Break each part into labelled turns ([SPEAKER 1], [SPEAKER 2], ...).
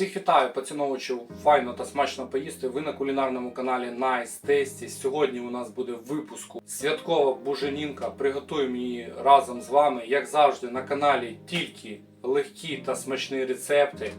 [SPEAKER 1] Всіх вітаю, поціновувачів файно та смачно поїсти. Ви на кулінарному каналі Nice Tasty. Сьогодні у нас буде випуску святкова буженінка. Приготуємо її разом з вами. Як завжди, на каналі тільки легкі та смачні рецепти.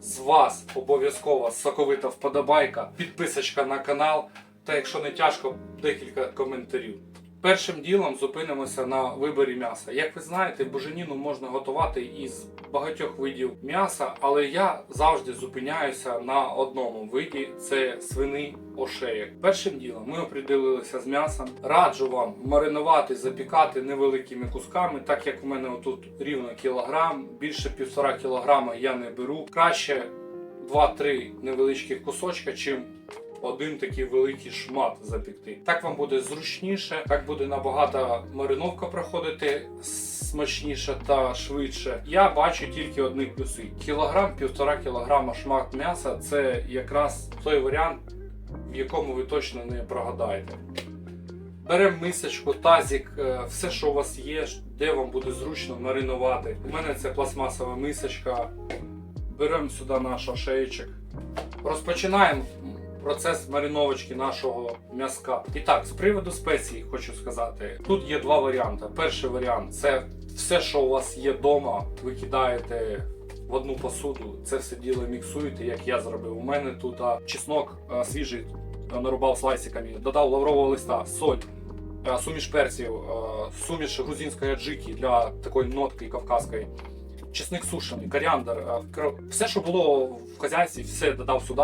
[SPEAKER 1] З вас обов'язково соковита вподобайка, підписочка на канал. Та якщо не тяжко, декілька коментарів. Першим ділом зупинимося на виборі м'яса. Як ви знаєте, буженіну можна готувати із багатьох видів м'яса, але я завжди зупиняюся на одному виді це свиний ошеєк. Першим ділом ми оприділилися з м'ясом. Раджу вам маринувати, запікати невеликими кусками, так як у мене отут рівно кілограм, більше півтора кілограма я не беру. Краще 2-3 невеличких кусочка, чим один такий великий шмат запікти. Так вам буде зручніше, так буде набагато мариновка проходити смачніше та швидше. Я бачу тільки одні плюси: кілограм, півтора кілограма шмат м'яса це якраз той варіант, в якому ви точно не прогадаєте. Беремо мисочку, тазик, е, все, що у вас є, де вам буде зручно маринувати. У мене це пластмасова мисочка. Беремо сюди наш ошейчик. Розпочинаємо процес мариновочки нашого м'язка. І так, з приводу спецій хочу сказати: тут є два варіанти. Перший варіант це все, що у вас є вдома, ви кидаєте в одну посуду, це все діло міксуєте, як я зробив. У мене тут чеснок свіжий нарубав слайсиками, додав лаврового листа, соль. Суміш перців, суміш грузинської аджики для такої нотки кавказської, чесник сушений, коріандр, все, що було в хазяйстві, все додав сюди.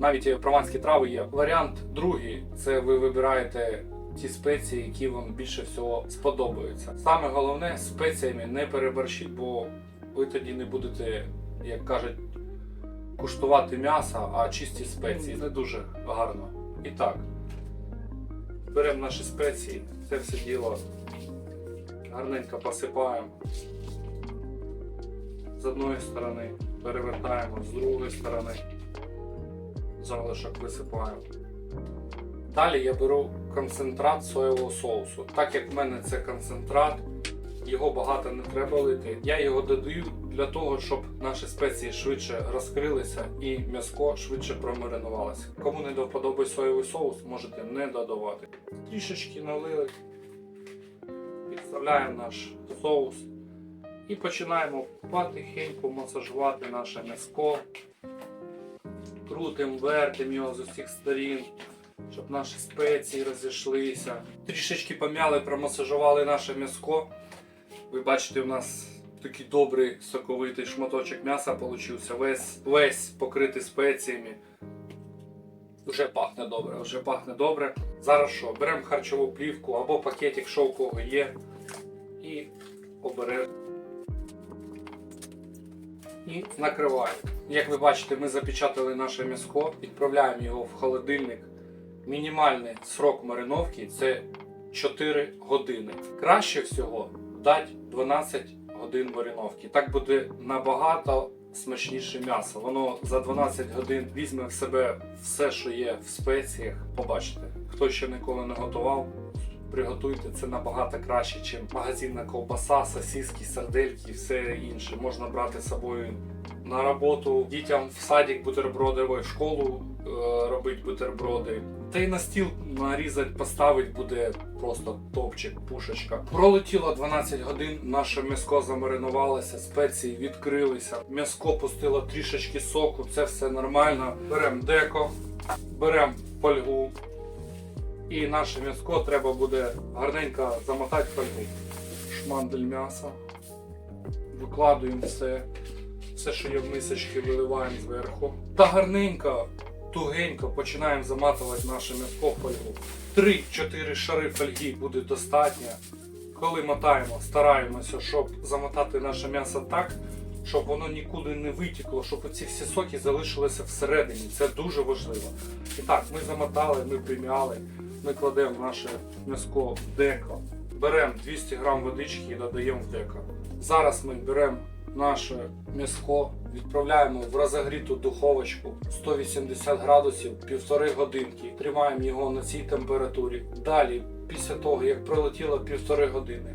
[SPEAKER 1] Навіть прованські трави є. Варіант другий це ви вибираєте ті спеції, які вам більше всього сподобаються. Саме головне спеціями не переборщіть, бо ви тоді не будете, як кажуть, куштувати м'ясо, а чисті спеції. Не дуже гарно. І так, беремо наші спеції, це все діло гарненько посипаємо. З одної сторони перевертаємо, з другої сторони залишок висипаємо. Далі я беру концентрат соєвого соусу. Так як в мене це концентрат, його багато не треба лити. Я його додаю для того, щоб наші спеції швидше розкрилися і м'яско швидше промаринувалося. Кому не до вподоби соєвий соус, можете не додавати. Трішечки налили, підставляємо наш соус і починаємо потихеньку масажувати наше м'яско крутим, вертим його з усіх сторін, щоб наші спеції розійшлися. Трішечки пом'яли, промасажували наше м'яско. Ви бачите, у нас такий добрий соковитий шматочок м'яса получився, весь, весь покритий спеціями. Вже пахне добре, вже пахне добре. Зараз що? Беремо харчову плівку або пакетик, що у кого є, і обережно і накриваємо. Як ви бачите, ми запечатали наше м'яско, відправляємо його в холодильник. Мінімальний срок мариновки це 4 години. Краще всього дати 12 годин мариновки. Так буде набагато смачніше м'ясо. Воно за 12 годин візьме в себе все, що є в спеціях. Побачите, хто ще ніколи не готував. Приготуйте це набагато краще, ніж магазинна ковбаса, сосиски, сардельки і все інше. Можна брати з собою на роботу дітям в садик бутерброди, в школу е, робити бутерброди. Та й на стіл нарізати, поставити буде просто топчик, пушечка. Пролетіло 12 годин, наше м'яско замаринувалося, спеції відкрилися, м'яско пустило трішечки соку, це все нормально. Беремо деко, беремо фольгу. І наше м'яско треба буде гарненько замотати фольгу. Шмандель м'яса. Викладуємо все. Все, що є в мисочці, виливаємо зверху. Та гарненько, тугенько починаємо заматувати наше м'яско в фольгу. 3-4 шари фольги буде достатньо. Коли мотаємо, стараємося, щоб замотати наше м'ясо так, щоб воно нікуди не витікло, щоб оці всі соки залишилися всередині. Це дуже важливо. І так, ми замотали, ми прим'яли, ми кладемо наше м'яско в деко, беремо 200 г водички і додаємо в деко. Зараз ми беремо наше м'яско, відправляємо в розогріту духовочку 180 градусів півтори годинки. Тримаємо його на цій температурі. Далі, після того, як пролетіло півтори години,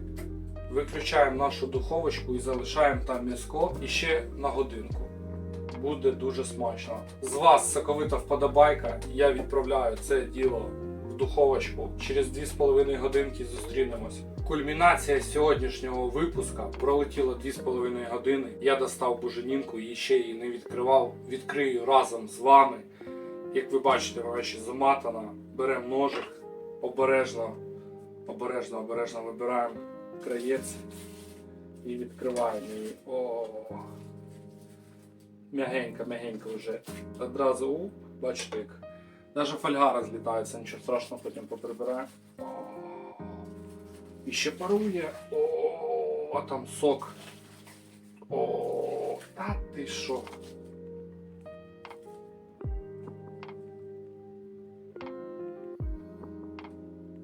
[SPEAKER 1] виключаємо нашу духовочку і залишаємо там м'яско і ще на годинку. буде дуже смачно. З вас соковита вподобайка. Я відправляю це діло в духовочку. Через 2,5 годинки зустрінемось. Кульмінація сьогоднішнього випуска пролетіло 2,5 години. Я достав буженінку і ще її не відкривав. Відкрию разом з вами. Як ви бачите, вона ще заматана. Беремо ножик обережно, обережно, обережно вибираємо краєць і відкриваємо її. О, м'ягенько, м'ягенько вже. Одразу, у, бачите, як. Навіть фольга розлітається, нічого страшного, потім поприбираємо. І ще парує. О, а там сок. О, та ти що?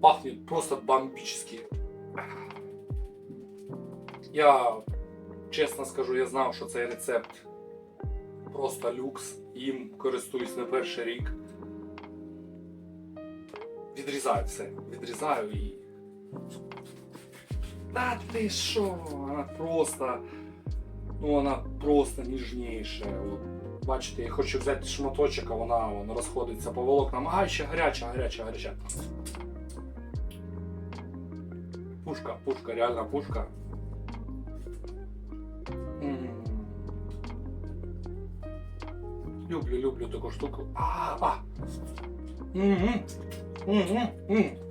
[SPEAKER 1] Пахнет просто бомбически. Я чесно скажу, я знав, що цей рецепт просто люкс. Їм користуюсь не перший рік. Відрізаю все. Відрізаю і. Та ти що? Вона просто. Ну вона просто ніжніша. От, бачите, я хочу взяти шматочок, а вона, вона розходиться по волокнам. Ай, ще гаряча, гаряча, гаряча. Пушка, пушка, реально пушка. Люблю, люблю таку штуку. А, а. Мгм. Мгм. М.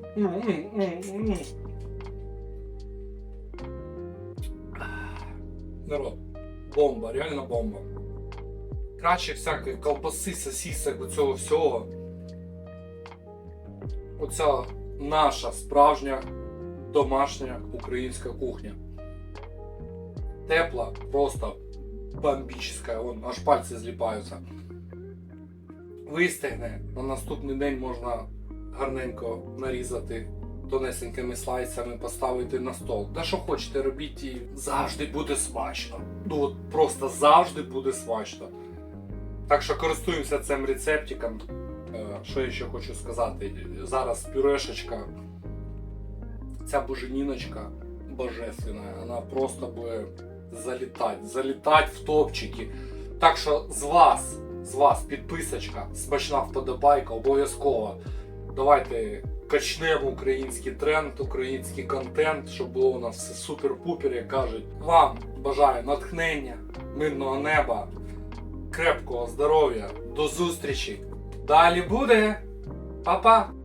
[SPEAKER 1] Народ, бомба, реально бомба. Краще всякої колбаси, сосісок, цього всього. Оця наша справжня домашня українська кухня. Тепла, просто бомбічна, вон аж пальці зліпаються. Вистигне, на наступний день можна гарненько нарізати тонесенькими слайсами, поставити на стол. Та що хочете, робіть і завжди буде смачно. Ну от просто завжди буде смачно. Так що користуємося цим рецептиком. Е, Що я ще хочу сказати? Зараз пюрешечка ця буженіночка божественна, вона просто буде залітати, залітати в топчики. Так що з вас, з вас підписочка, смачна вподобайка, обов'язково. Давайте качнемо український тренд, український контент, щоб було у нас все супер-пупер, як кажуть. Вам бажаю натхнення, мирного неба, крепкого здоров'я, до зустрічі. Далі буде. Па-па!